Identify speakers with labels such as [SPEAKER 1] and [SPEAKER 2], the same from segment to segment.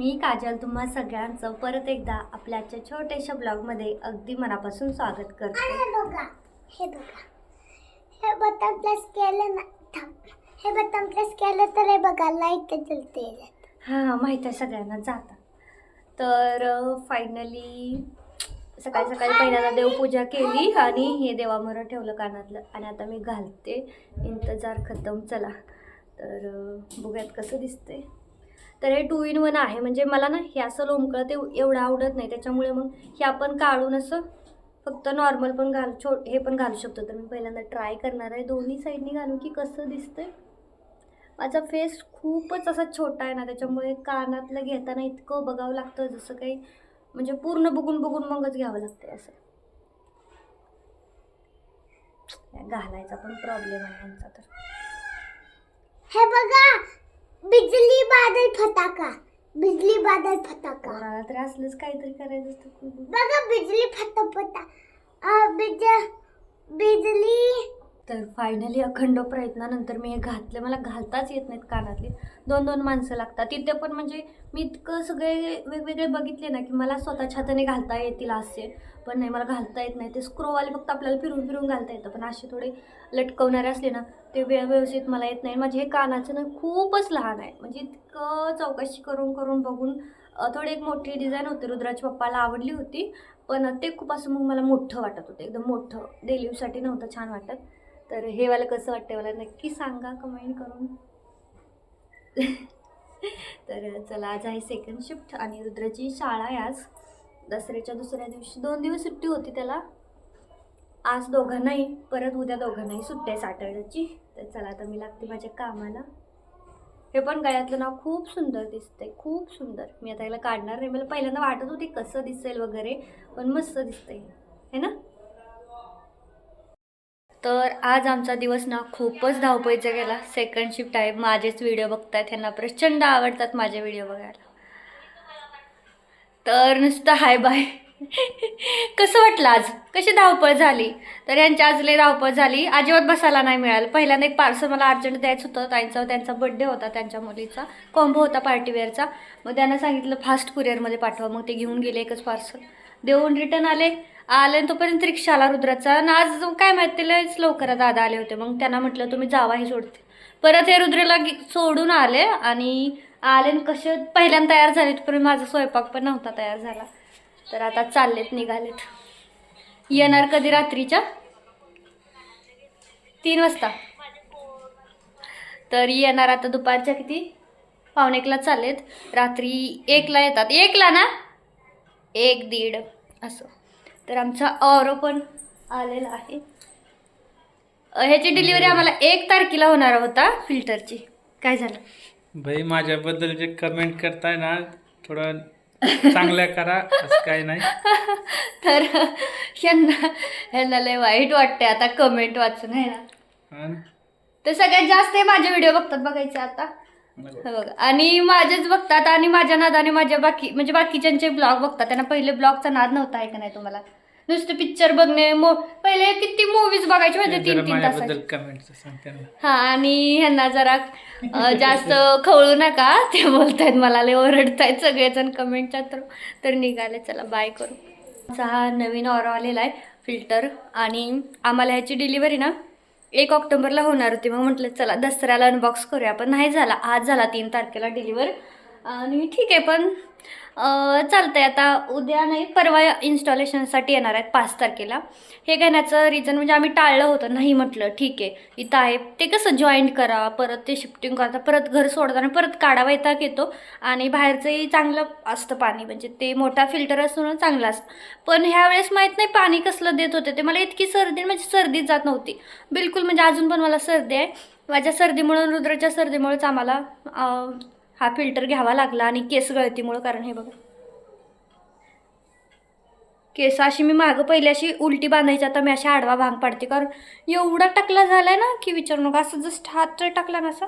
[SPEAKER 1] मी काजल तुम्हा सगळ्यांचं परत एकदा आपल्या आजच्या छोट्याशा ब्लॉगमध्ये अगदी मनापासून स्वागत करते.
[SPEAKER 2] हे बघा हे बघा. हे बटन प्रेस केलं ना थांब. हे बटन प्रेस केलं तर हे बघा लाइट जलते.
[SPEAKER 1] हां माहीत आहे सगळ्यांना जाता. तर फायनली सकाळी सकाळी पहिल्यांदा देवपूजा केली आणि हे देवामोरं ठेवलं कानातलं. आणि आता मी घालते. इंतजार खतम. चला. तर अं, बघूयात कसं दिसतंय. तर हे टू इन वन आहे. म्हणजे मला ना हे असं लोंबकळं ते एवढं आवडत नाही. त्याच्यामुळे मग हे आपण काढून असं फक्त नॉर्मल पण घाल छो हे पण घालू शकतो. तर मी पहिल्यांदा ट्राय करणार आहे. दोन्ही साईडनी घालून की कसं दिसतंय? माझा फेस खूपच असा छोटा आहे ना. त्याच्यामुळे कानातलं घेताना इतकं बघावं लागतं. जसं काही म्हणजे पूर्ण बघून बघून मगच घ्यावं लागतं असं. घालायचा पण प्रॉब्लेम आहे यांचा तर.
[SPEAKER 2] हे बघा बिजली बादल फटाका बिजली बादल फटाका.
[SPEAKER 1] कोणाला तरी असलंच काहीतरी करायचं असतं खूप.
[SPEAKER 2] बघा बिजली फटाफटा. अं, बिज बिजली.
[SPEAKER 1] तर फायनली अखंड प्रयत्नानंतर मी हे घातले. मला घालताच येत नाहीत कानातले. दोन दोन माणसं लागतात. तिथे पण म्हणजे मी इतकं सगळे वेगवेगळे बघितले ना की मला स्वतःच्या हाताने घालता येतील असे. पण नाही मला घालता येत नाही. ते स्क्रोवाले फक्त आपल्याला फिरून फिरून घालता येतं. पण असे थोडे लटकवणारे असले ना ते व्य व्यवस्थित मला येत नाही. माझे हे कानाचं ना खूपच लहान आहे. म्हणजे इतकं चौकशी करून करून बघून थोडी एक मोठी डिझाईन होती. रुद्राच्या पप्पाला आवडली होती. पण ते खूप असं मग मला मोठं वाटत होतं. एकदम मोठं. डेलीसाठी नव्हतं छान वाटत. तर हे मला कसं वाटतं मला नक्की सांगा. कमेंट करून. तर चला आज आहे सेकंड शिफ्ट आणि रुद्राची शाळा आहे आज. दसऱ्याच्या दुसऱ्या दिवशी दोन दिवस सुट्टी होती त्याला. आज दोघांनाही परत उद्या दोघांनाही सुट्टी आहे साठवण्याची तर चला आता मी लागते माझ्या कामाला. हे पण गळ्यातलं नाव खूप सुंदर दिसतंय खूप सुंदर. मी आता याला काढणार नाही मला पहिल्यांदा वाटत होती कसं दिसेल वगैरे पण मस्त दिसतंय है. ना? तर आज आमचा दिवस ना खूपच धावपळीचा गेला. सेकंड शिफ्ट आहे माझेच व्हिडिओ बघतायत ह्यांना प्रचंड आवडतात माझे व्हिडिओ बघायला. तर नुसतं हाय बाय. कसं वाटलं आज? कशी धावपळ झाली? तर यांची आज लई धावपळ झाली. अजिबात बसायला नाही मिळालं. पहिल्यांदा एक पार्सल मला अर्जंट द्यायचं होतं. त्यांचा त्यांचा बड्डे होता त्यांच्या मुलीचा. कॉम्बो होता पार्टीवेअरचा मग त्यांना सांगितलं फास्ट कुरिअरमध्ये पाठवा. मग ते घेऊन गेले एकच पार्सल देऊन रिटर्न आले. आले आणि तोपर्यंत रिक्षा आला रुद्राचा. आणि आज काय माहिती लयच लवकर दादा आले होते. मग त्यांना म्हटलं तुम्ही जावा हे सोडते परत हे रुद्रेला सोडून आले आणि आले आणि कसे पहिल्यांदा तयार झालेत पण माझा स्वयंपाक पण नव्हता तयार झाला. तर आता चाललेत निघालेत. येणार कधी रात्रीच्या? तीन वाजता. तर येणार आता दुपारच्या किती? पावणेकला चाललेत. रात्री एकला येतात. एकला ना? एक दीड असं. तर आमचा ऑरो पण आलेला आहे. ह्याची डिलिव्हरी आम्हाला एक तारखेला होणार होता फिल्टरची काय झालं?
[SPEAKER 3] भाई माझ्याबद्दल जे कमेंट करताय ना थोडं चांगल्या करा असं काही नाही.
[SPEAKER 1] तर यांना यांना लय वाईट वाटते आता कमेंट वाचून आहे ना? तर सगळ्यात जास्त हे माझे व्हिडिओ बघतात बघायचे आता.
[SPEAKER 3] नको.
[SPEAKER 1] हे बघा. आणि माझेच बघतात आणि माझ्या नादाने माझ्या बाकी म्हणजे बाकीच्यांचे ब्लॉग बघतात. त्यांना पहिले ब्लॉगचा नाद नव्हता आहे का नाही तुम्हाला. नुसतं पिक्चर बघणे मो पहिले किती मूवीज बघायचे
[SPEAKER 3] ते
[SPEAKER 1] तीन तीन
[SPEAKER 3] कमेंट ना
[SPEAKER 1] हा आणि ह्यांना जरा अ, जास्त खवळू नका ते बोलतायत मला लय ओरडतायत सगळेजण कमेंटच्या थ्रू तर निघाले चला बाय करू. आमचा हा नवीन ऑर्डर आलेला आहे फिल्टर आणि आम्हाला ह्याची डिलिव्हरी ना एक ऑक्टोबरला होणार होती मग म्हटलं चला दसऱ्याला अनबॉक्स करूया पण नाही झाला आज झाला तीन तारखेला डिलिव्हर आणि ठीक आहे पण चालतं आहे आता उद्या नाही परवा इन्स्टॉलेशनसाठी येणार आहेत पाच तारखेला. हे घेण्याचं रिझन म्हणजे आम्ही टाळलं होतं नाही म्हटलं ठीक आहे. इथं आहे. ते कसं जॉईंट करा परत ते शिफ्टिंग करता परत घर सोडताना परत काढावा येतात येतो. आणि बाहेरचंही चांगलं असतं पाणी म्हणजे ते मोठा फिल्टर असून चांगलं असतं. पण ह्यावेळेस माहीत नाही पाणी कसलं देत होते. ते मला इतकी सर्दी म्हणजे सर्दीच जात नव्हती. बिलकुल म्हणजे अजून पण मला सर्दी आहे. माझ्या सर्दीमुळं रुद्राच्या सर्दीमुळेच आम्हाला हा फिल्टर घ्यावा लागला आणि केस गळतीमुळं कारण हे बघा. केस अशी मी मागं पहिले अशी उलटी बांधायची आता मी अशी आडवा भांग पाडते. कारण एवढा टकला झाला ना की विचारू नका असं जस्ट हात टाकला ना असा.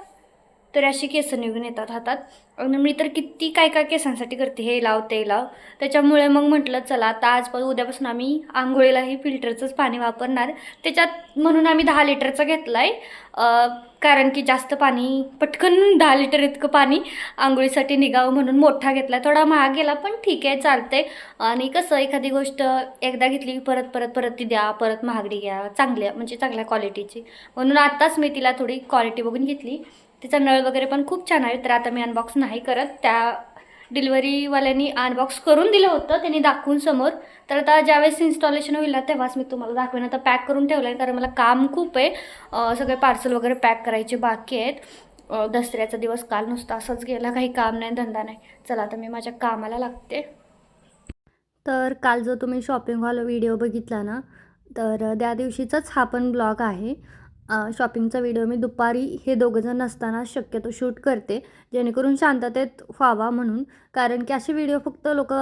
[SPEAKER 1] तर अशी केस निघून येतात हातात. आणि मी तर किती काय काय केसांसाठी करते हे लाव ते लाव. त्याच्यामुळे मग म्हटलं चला आता आजपासून उद्यापासून आम्ही आंघोळीलाही फिल्टरचंच पाणी वापरणार. त्याच्यात म्हणून आम्ही दहा लिटरचं घेतलं आहे कारण की जास्त पाणी पटकन दहा लिटर इतकं पाणी आंघोळीसाठी निघावं म्हणून मोठा घेतला. थोडा महाग गेला पण ठीक आहे चालतंय. आणि कसं एखादी गोष्ट एकदा घेतली की परत परत परत ती द्या परत महागडी घ्या चांगल्या म्हणजे चांगल्या क्वालिटीची म्हणून आत्ताच मी तिला थोडी क्वालिटी बघून घेतली. तिचा नळ वगैरे पण खूप छान आहे तर आता मी अनबॉक्स नाही करत. त्या डिलिव्हरीवाल्यांनी अनबॉक्स करून दिलं होतं त्यांनी दाखवून समोर. तर आता ज्यावेळेस इन्स्टॉलेशन होईल ना तेव्हाच मी तुम्हाला दाखवेन. आता पॅक करून ठेवलं आहे कारण मला काम खूप आहे. सगळे पार्सल वगैरे पॅक करायचे बाकी आहेत. दसऱ्याचा दिवस काल नुसता असंच गेला काही काम नाही धंदा नाही. चला आता मी माझ्या कामाला लागते. तर काल जो तुम्ही शॉपिंग हॉल व्हिडिओ बघितला ना तर त्या दिवशीचाच हा पण ब्लॉग आहे. शॉपिंगचा व्हिडिओ मी दुपारी हे दोघंजण नसताना शक्यतो शूट करते. जेणेकरून शांततेत व्हावा म्हणून. कारण की असे व्हिडिओ फक्त लोक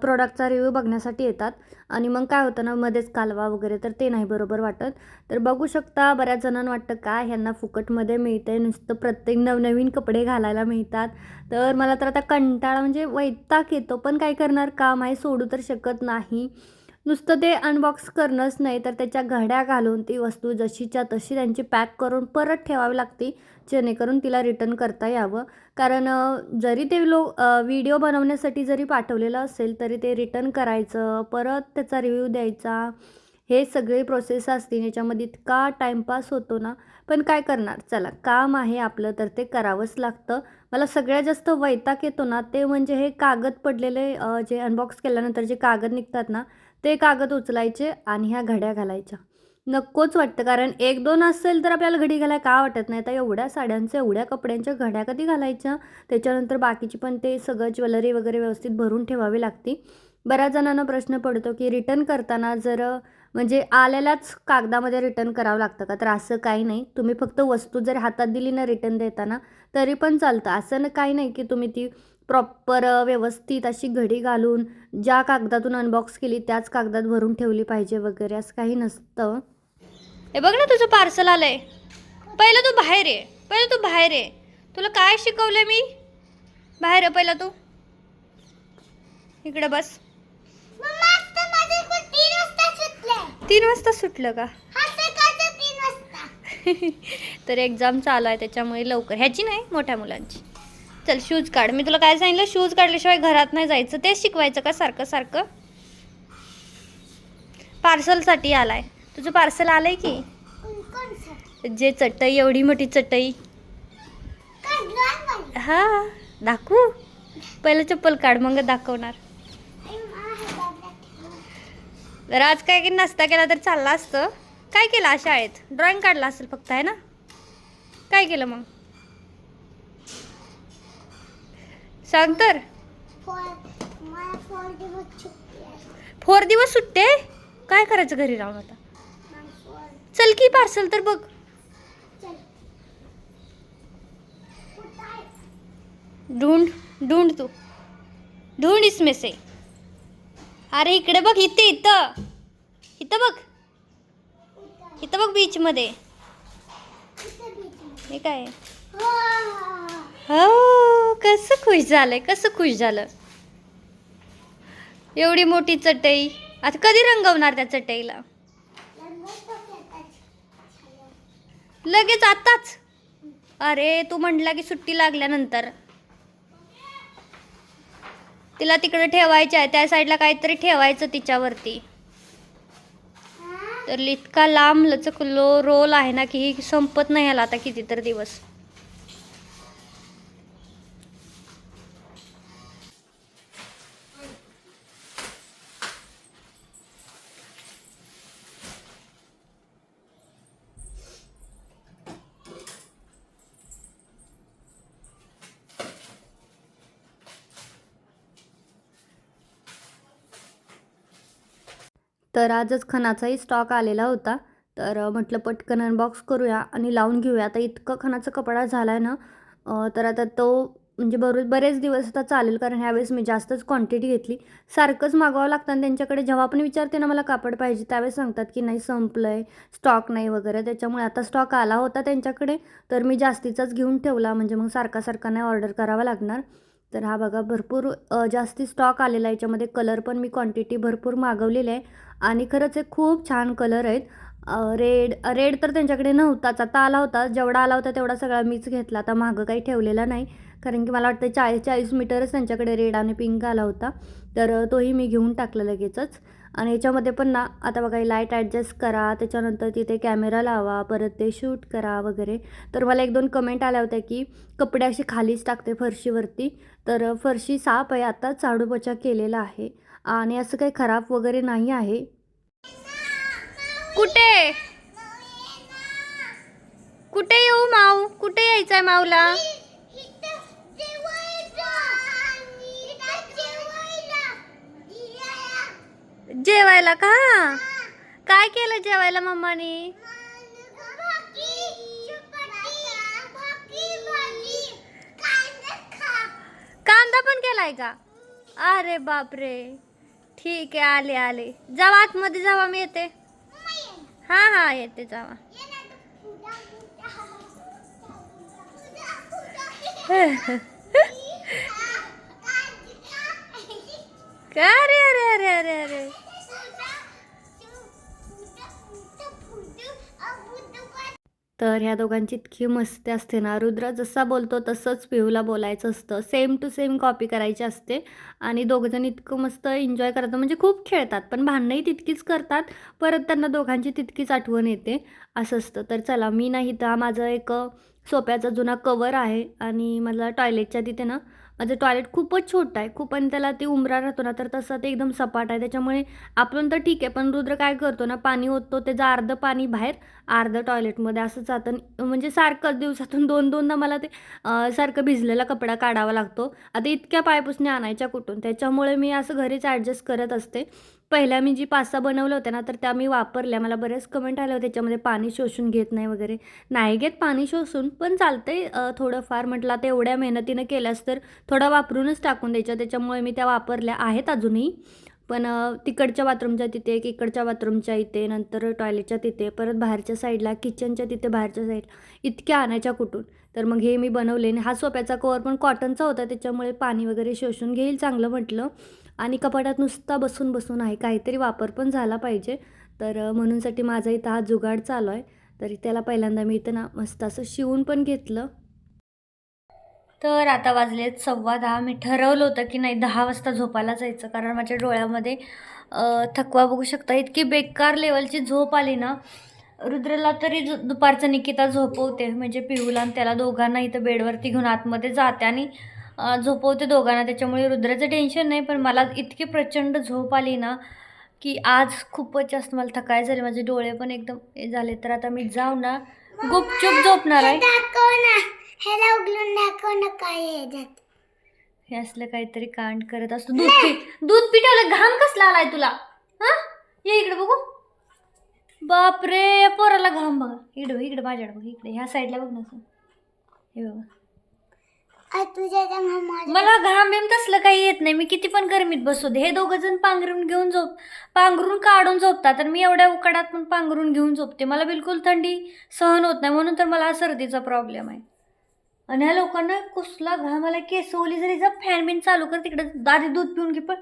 [SPEAKER 1] प्रोडक्टचा रिव्ह्यू बघण्यासाठी येतात. आणि मग काय होतं ना मध्येच कालवा वगैरे तर ते नाही बरोबर वाटत. तर बघू शकता बऱ्याच जणांना वाटतं काय ह्यांना फुकटमध्ये मिळतं आहे नुसतं प्रत्येक नवनवीन कपडे घालायला मिळतात. तर मला तर आता कंटाळा म्हणजे वैताग येतो. पण काय करणार? काम आहे सोडू तर शकत नाही. नुसतं ते अनबॉक्स करणंच नाही तर त्याच्या घड्या घालून ती वस्तू जशीच्या तशी त्यांची पॅक करून परत ठेवावी लागते जेणेकरून तिला रिटर्न करता यावं. कारण जरी ते लो व्हिडिओ बनवण्यासाठी जरी पाठवलेलं असेल तरी ते रिटर्न करायचं परत त्याचा रिव्ह्यू द्यायचा हे सगळे प्रोसेस असतील याच्यामध्ये इतका टाईमपास होतो ना. पण काय करणार? चला काम आहे आपलं तर ते करावंच लागतं. मला सगळ्यात जास्त वैताग येतो ना ते म्हणजे हे कागद पडलेले जे अनबॉक्स केल्यानंतर जे कागद निघतात ना ते कागद उचलायचे आणि ह्या घड्या घालायच्या. नक्कोच वाटतं कारण एक दोन असेल तर आपल्याला घडी घालाय का वाटत नाही? तर एवढ्या साड्यांच्या एवढ्या कपड्यांच्या घड्या कधी घालायच्या? त्याच्यानंतर बाकीची पण ते सगळं ज्वेलरी वगैरे व्यवस्थित भरून ठेवावी लागते. बऱ्याच जणांना प्रश्न पडतो की रिटर्न करताना जर म्हणजे आलेल्याच कागदामध्ये रिटर्न करावं लागतं का? तर असं काही नाही. तुम्ही फक्त वस्तू जर हातात दिली ना रिटर्न देताना तरी पण चालतं. असं काही नाही की तुम्ही ती प्रॉपर व्यवस्थित अशी घडी घालून ज्या कागदातून अनबॉक्स केली त्याच कागदात भरून ठेवली पाहिजे वगैरे असं काही नसतं. हे बघ ना तुझं पार्सल आलंय. पहिलं तू बाहेर ये. पहिलं तू बाहेर ये. तुला काय शिकवलंय मी? बाहेर आहे पहिला तू. इकडे बस.
[SPEAKER 2] मम्मा आता माझे स्कूल तीन वाजता सुटले
[SPEAKER 1] तीन वाजता सुटलं का?
[SPEAKER 2] हा
[SPEAKER 1] तर एक्झाम चालू आहे त्याच्यामुळे लवकर. ह्याची नाही मोठ्या मुलांची. चल शूज काढ. मी तुला काय सांगितलं? शूज काढल्याशिवाय घरात नाही जायचं. तेच शिकवायचं का सारखं सारखं? पार्सलसाठी आलाय. तुझं पार्सल आलंय की? जे चटई एवढी मोठी चटई. हा दाखवू? पहिलं चप्पल काढ मग दाखवणार. तर आज काय की नाश्ता केला तर चालला असतं. काय केलं अशा शाळेत? ड्रॉइंग काढला असेल फक्त आहे ना? काय केलं मग? सांग तर.
[SPEAKER 2] फोर दिवस सुट्टी
[SPEAKER 1] काय करायचं घरी राहून आता? चल की पार्सल तर बघ. ढूंढ ढूंढ तू. ढूंढ इसमें से. अरे इकडे बघ इथे इथं. इथं बघ. इथं बघ बीचमध्ये हे काय?
[SPEAKER 2] हो
[SPEAKER 1] कसं खुश झालंय कसं खुश झालं? एवढी मोठी चटई. आता कधी रंगवणार त्या चटईला? लगेच आताच? अरे तू म्हटला की सुट्टी लागल्यानंतर. तिला तिकडे ठेवायचं आहे त्या साईडला काहीतरी ठेवायचं तिच्यावरती. तर इतका लांब लचक लो रोल आहे ना की ही संपत नाही आला आता कितीतरी दिवस. तर आजच खणाचाही स्टॉक आलेला होता. तर म्हटलं पटकन अनबॉक्स करूया आणि लावून घेऊया. आता इतकं खणाचा कपडा झाला आहे ना तर आता तो म्हणजे बरो बरेच दिवस आता चालेल कारण ह्यावेळेस मी जास्तच क्वांटिटी घेतली. सारखंच मागवावं लागतं आणि त्यांच्याकडे जेव्हा पण विचारते ना मला कापड पाहिजे त्यावेळेस सांगतात की नाही संपलं आहे स्टॉक नाही वगैरे. त्याच्यामुळे आता स्टॉक आला होता त्यांच्याकडे तर मी जास्तीचाच घेऊन ठेवला. म्हणजे मग सारखा सारखा नाही ऑर्डर करावा लागणार. तर हा बघा भरपूर जास्ती स्टॉक आलेला आहे. याच्यामध्ये कलर पण मी क्वांटिटी भरपूर मागवलेली आहे. आणि खरंच हे खूप छान कलर आहेत. रेड रेड तर त्यांच्याकडे नव्हताच. आता आला होता. जेवढा आला होता तेवढा सगळा मीच घेतला. आता मागं काही ठेवलेला नाही. कारण की मला वाटतं चाळीस चाळीस मीटरच त्यांच्याकडे रेड आणि पिंक आला होता. तर तोही मी घेऊन टाकला लगेचच. आणि याच्यामध्ये पण ना आता बघा लाइट ॲडजस्ट करा त्याच्यानंतर तिथे कॅमेरा लावा परत ते शूट करा वगैरे. तर मला एक दोन कमेंट आल्या होत्या की कपडे असे खालीच टाकते फरशीवरती. तर फरशी साफ आहे आता चाडूपचा केलेला आहे. आणि असं काही खराब वगैरे नाही आहे. कुठे? कुठे येऊ माऊ? कुठे यायचं आहे माऊला? जेवायला का? काय केलं जेवायला मम्मानी? कांदा पण केलाय का? अरे बापरे. ठीक आहे आले आले. जावा आतमध्ये जावा मी येते. हा हा येते जावा. का अरे अरे अरे अरे अरे? तर ह्या दोघांची इतकी मस्ती असते ना. रुद्र जसा बोलतो तसंच पिहूला बोलायचं असतं. सेम टू सेम कॉपी करायची असते. आणि दोघंजण इतकं मस्त एन्जॉय करतात. म्हणजे खूप खेळतात. पण भांडणंही तितकीच करतात. परत त्यांना दोघांची तितकीच आठवण येते. असं असतं. तर चला मी नाही तर हा माझं एक सोप्याचा जुना कवर आहे. आणि मला टॉयलेटच्या तिथे ना माझं टॉयलेट खूपच छोटं आहे. खूप आणि त्याला ते उमरा राहतो ना तर तसं ते एकदम सपाट आहे. त्याच्यामुळे आपण तर ठीक आहे पण रुद्र काय करतो ना पाणी ओततो त्याचं अर्धं पाणी बाहेर अर्धं टॉयलेटमध्ये असं जातं. म्हणजे सारखं दिवसातून दोन दोनदा मला ते सारखं भिजलेला कपडा काढावा लागतो. आता इतक्या पायपुसणे आणायच्या कुठून? त्याच्यामुळे मी असं घरीच ॲडजस्ट करत असते. पहिल्या मी जी पास्ता बनवल्या होत्या ना तर त्या मी वापरल्या. मला बरेच कमेंट आल्या होते त्याच्यामध्ये पाणी शोषून घेत नाही वगैरे. नाही घेत पाणी शोषून पण चालतंय थोडंफार. म्हटलं आता एवढ्या मेहनतीनं केल्यास तर थोडा वापरूनच टाकून द्यायच्या. त्याच्यामुळे मी त्या वापरल्या आहेत अजूनही. पण तिकडच्या बाथरूमच्या तिथे एक इकडच्या बाथरूमच्या इथे नंतर टॉयलेटच्या तिथे परत बाहेरच्या साईडला किचनच्या तिथे बाहेरच्या साईडला इतक्या आणायच्या कुठून. तर मग हे मी बनवले आणि हा सोप्याचा कवर पण कॉटनचा होता त्याच्यामुळे पाणी वगैरे शोषून घेईल चांगलं म्हटलं. आणि कपाटात नुसता बसून बसून आहे. काहीतरी वापर पण झाला पाहिजे. तर म्हणूनसाठी माझा इथं हा जुगाड चालू आहे. तरी त्याला पहिल्यांदा मी इथं ना मस्त असं शिवून पण घेतलं. तर आता वाजलेत सव्वा दहा. मी ठरवलं होतं की नाही दहा वाजता झोपायला जायचं. कारण माझ्या डोळ्यामध्ये थकवा बघू शकता. इतकी बेकार लेवलची झोप आली ना रुद्रला तरी दुपारचं निकिता झोपवते. म्हणजे पिहूला आणि त्याला दोघांना इथं बेडवरती घेऊन आतमध्ये जाते आणि झोपवते दोघांना. त्याच्यामुळे रुद्राचं टेन्शन नाही पण मला इतकी प्रचंड झोप आली ना की आज खूपच जास्त मला थकाय झाले. माझे डोळे पण एकदम हे झाले. तर आता मी जाऊ ना. गुपचूप झोपणार आहे. हे असलं काहीतरी कांड करत असतो. दूध पी दूध पिठवलं. घाम कसला आलाय तुला? हा? ये इकडे बघू. बापरे पोराला घाम बघा. इकडे इकडे माझ्याकडे बघ इकडे. ह्या साईडला बघ ना. हे बघा. मला घाम बिम तसलं काही येत नाही. मी किती पण गरमीत बसू दे. हे दोघं जण पांघरून घेऊन झोप पांघरून काढून झोपतात तर मी एवढ्या उकाडात पण पांघरून घेऊन झोपते. मला बिलकुल थंडी सहन होत नाही. म्हणून तर मला हा सर्दीचा प्रॉब्लेम आहे. आणि ह्या लोकांना कुसला घाम मला केस ओली जरी जा फॅन बिन चालू कर तिकडे. दादी दूध पिऊन घे पण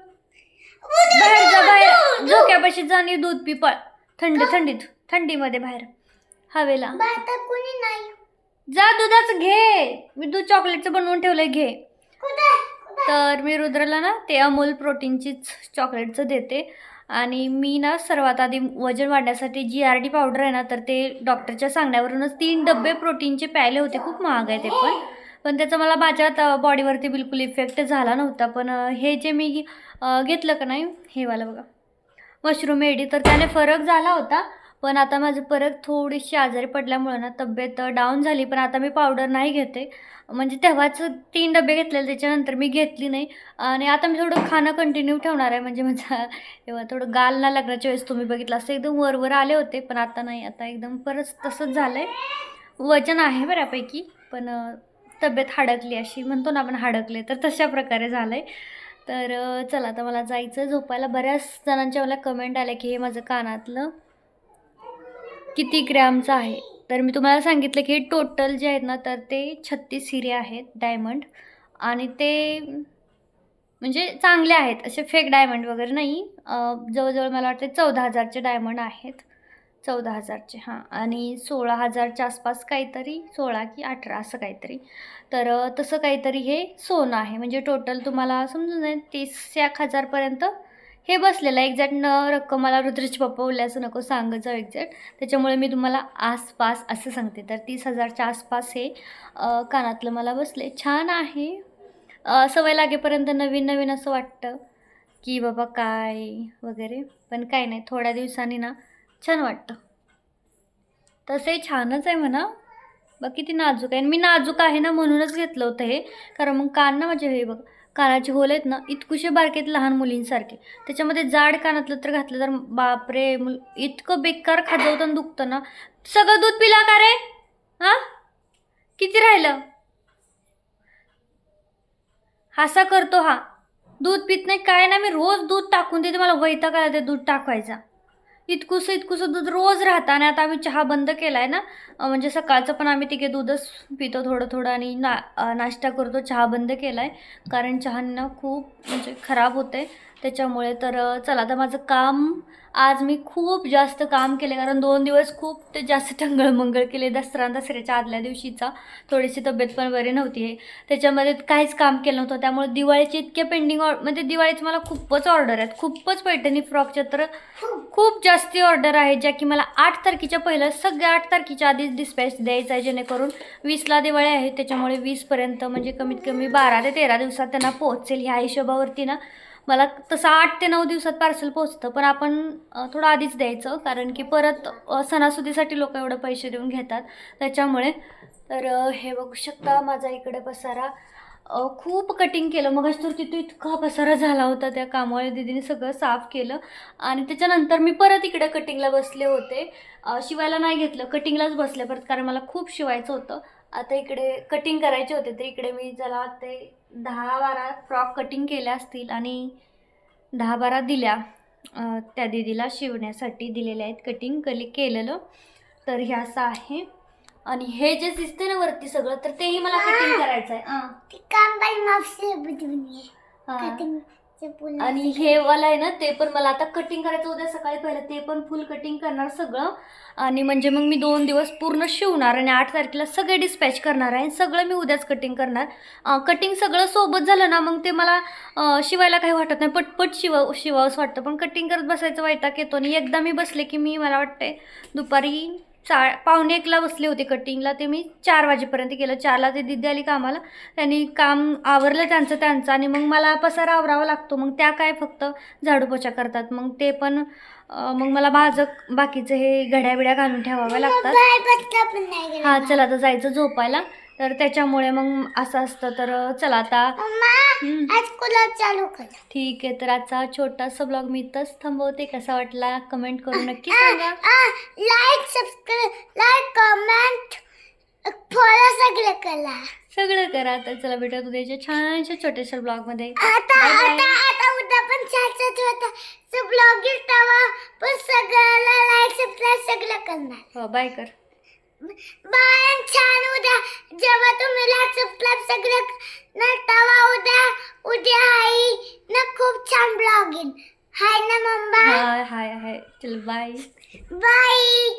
[SPEAKER 1] बाहेर जा बाहेर. झोक्यापाशी जाणी दूध पी पळ. थंडी थंडीत. थंडीमध्ये बाहेर. हवेला.
[SPEAKER 2] कुणी नाही.
[SPEAKER 1] जा दुधाचं घे. मी दूध चॉकलेटचं बनवून ठेवलंय घे. तर मी रुद्रला ना ते अमूल प्रोटीनचीच चॉकलेटचं देते. आणि मी ना सर्वात आधी वजन वाढण्यासाठी जी आर डी पावडर आहे ना तर ते डॉक्टरच्या सांगण्यावरूनच तीन डबे प्रोटीनचे प्यायले होते. खूप महाग आहे ते पण. पण त्याचा मला माझ्या बॉडीवरती बिलकुल इफेक्ट झाला नव्हता. पण हे जे मी घेतलं का नाही हे वाला बघा. मशरूम एडी तर त्याने फरक झाला होता. पण आता माझं परत थोडीशी आजारी पडल्यामुळं ना तब्येत डाऊन झाली. पण आता मी पावडर नाही घेते. म्हणजे तेव्हाच तीन डबे घेतलेले त्याच्यानंतर मी घेतली नाही. आणि आता मी थोडं खाणं कंटिन्यू ठेवणार आहे. म्हणजे माझा तेव्हा थोडं गाल ना लग्नाच्या वेळेस तुम्ही बघितलं असं एकदम वरवर आले होते. पण आता नाही. आता एकदम परत तसंच झालं आहे वजन आहे बऱ्यापैकी. पण तब्येत हाडकली अशी. म्हणतो ना आपण हाडकले तर तशा प्रकारे झालं आहे तर चला आता मला जायचं झोपायला. बऱ्याच जणांच्या मला कमेंट आल्या की हे माझं कानातलं किती ग्रॅमचं आहे? तर मी तुम्हाला सांगितलं की टोटल जे आहेत ना तर ते छत्तीस हिरे आहेत डायमंड आणि ते म्हणजे चांगले आहेत असे फेक डायमंड वगैरे नाही. जवळजवळ मला वाटते चौदा हजारचे डायमंड आहेत. चौदा हजारचे हां. आणि सोळा हजारच्या आसपास काहीतरी सोळा की अठरा असं काहीतरी. तर तसं काहीतरी हे सोनं आहे. म्हणजे टोटल तुम्हाला समजून जाईल तीस एक हजारपर्यंत हे बसलेलं एक्झॅक्ट न रक्कम मला रुद्रचे पप्पा बोलल्याचं असं नको सांगत जाऊ एक्झॅक्ट. त्याच्यामुळे मी तुम्हाला आसपास असं सांगते. तर तीस हजारच्या आसपास हे कानातलं मला बसले छान आहे. सवय लागेपर्यंत नवीन नवीन असं वाटतं की बाबा काय वगैरे. पण काय नाही थोड्या दिवसांनी ना छान वाटतं. तसे छानच आहे म्हणा. बघ किती नाजूक आहे. आणि मी नाजूक आहे ना म्हणूनच घेतलं होतं हे. कारण मग कान ना माझे हे बघ कानाचे होल आहेत ना इतकुशे बारकेत लहान मुलींसारखे. त्याच्यामध्ये जाड कानातलं तर घातलं तर बापरे मुल इतकं बेकार खाजवतं आणि दुखतं ना. सगळं दूध पिला का रे? हां? किती राहिलं? असा करतो हा. दूध पित नाही काय ना मी रोज दूध टाकून देते मला वैताग आला ते दूध टाकवायचा. इतकुसं इतकुसं दूध रोज राहतं. आणि आता आम्ही चहा बंद केला आहे ना म्हणजे सकाळचं पण आम्ही तिघे दूधच पितो थोडं थोडं आणि ना नाश्ता करतो. चहा बंद केला आहे कारण चहानं खूप म्हणजे खराब होते त्याच्यामुळे तर चला तर माझं काम आज मी खूप जास्त काम केले कारण दोन दिवस खूप ते जास्त टंगळमंगळ केले दसरा दसऱ्याच्या आदल्या दिवशीचा. थोडीशी तब्येत पण बरी नव्हती. आहे त्याच्यामध्ये काहीच काम केलं नव्हतं. त्यामुळे दिवाळीचे इतके पेंडिंग ऑर्डर म्हणजे दिवाळीचे मला खूपच ऑर्डर आहेत. खूपच पैठणी फ्रॉकच्या तर खूप जास्ती ऑर्डर आहेत ज्या की मला आठ तारखेच्या पहिलं सगळ्या आठ तारखेच्या आधीच डिस्पॅच द्यायचं आहे जेणेकरून वीसला दिवाळी आहे. त्याच्यामुळे वीसपर्यंत म्हणजे कमीत कमी बारा ते तेरा दिवसात त्यांना पोहोचेल ह्या हिशोबावरती ना. मला तसं आठ ते नऊ दिवसात पार्सल पोहोचतं पण आपण थोडं आधीच द्यायचं कारण की परत सणासुदीसाठी लोक एवढं पैसे देऊन घेतात. त्याच्यामुळे तर हे बघू शकता माझा इकडे पसारा खूप कटिंग केलं. मग तर तिथे इतका पसारा झाला होता त्या कामवाळी दिदीने सगळं साफ केलं. आणि त्याच्यानंतर मी परत इकडे कटिंगला बसले होते. शिवायला नाही घेतलं. कटिंगलाच बसले परत कारण मला खूप शिवायचं होतं. आता इकडे कटिंग करायचे होते तर इकडे मी जरा ते दहा बारा फ्रॉक कटिंग केल्या असतील आणि दहा बारा दिल्या त्या दिदीला शिवण्यासाठी दिलेल्या आहेत कटिंग कली केलेलं. तर हे असं आहे. आणि हे जे दिसते ना वरती सगळं तर तेही मला कटिंग करायचं आहे. आणि हे वाला आहे ना ते पण मला आता कटिंग करायचं उद्या सकाळी पहिलं ते पण फुल कटिंग करणार सगळं. आणि म्हणजे मग मी दोन दिवस पूर्ण शिवणार आणि आठ तारखेला सगळे डिस्पॅच करणार आहे सगळं मी उद्याच कटिंग करणार. कटिंग सगळं सोबत झालं ना मग ते मला शिवायला काही वाटत नाही. पटपट शिवा शिवावंसं वाटतं. पण कटिंग करत बसायचं वैताग येतो आणि एकदा मी बसले की मी मला वाटते दुपारी चा पावणे एकला बसले होते कटिंगला ते मी चार वाजेपर्यंत केलं. चारला ते दिदी आली कामाला. त्यांनी काम आवरलं त्यांचं त्यांचं. आणि मग मला पसारा आवरावा लागतो. मग त्या काय फक्त झाडू पोछा करतात. मग ते पण मग मला भाजक बाकीचे हे घड्या बिड्या घालून ठेवाव्या लागतात. हा चला आता जायचं झोपायला. तर त्याच्यामुळे मग असं असतं तर चला आता.
[SPEAKER 2] आज चालू कर.
[SPEAKER 1] ठीक आहे तर आजचा छोटासा ब्लॉग मी इथंच थांबवते. कसा वाटला कमेंट करून नक्की सांगा.
[SPEAKER 2] Like subscribe like comment follow सगळं करा.
[SPEAKER 1] सगळं करा. तर चला भेटत उद्याच्या छानशा छोट्याशा ब्लॉगमध्ये
[SPEAKER 2] आता उद्या पण ब्लॉग तेव्हा पण सगळ्याला लाईक सबस्क्राईब सगळं करणार.
[SPEAKER 1] हो बाय कर.
[SPEAKER 2] बाय छान उद्या. जेव्हा तुम्ही सबस्क्राईब सगळं तेव्हा उद्या उद्या आई ना खूप छान ब्लॉग येईल हाय ना मम्मा?
[SPEAKER 1] हाय हाय हाय. चल बाय
[SPEAKER 2] बाय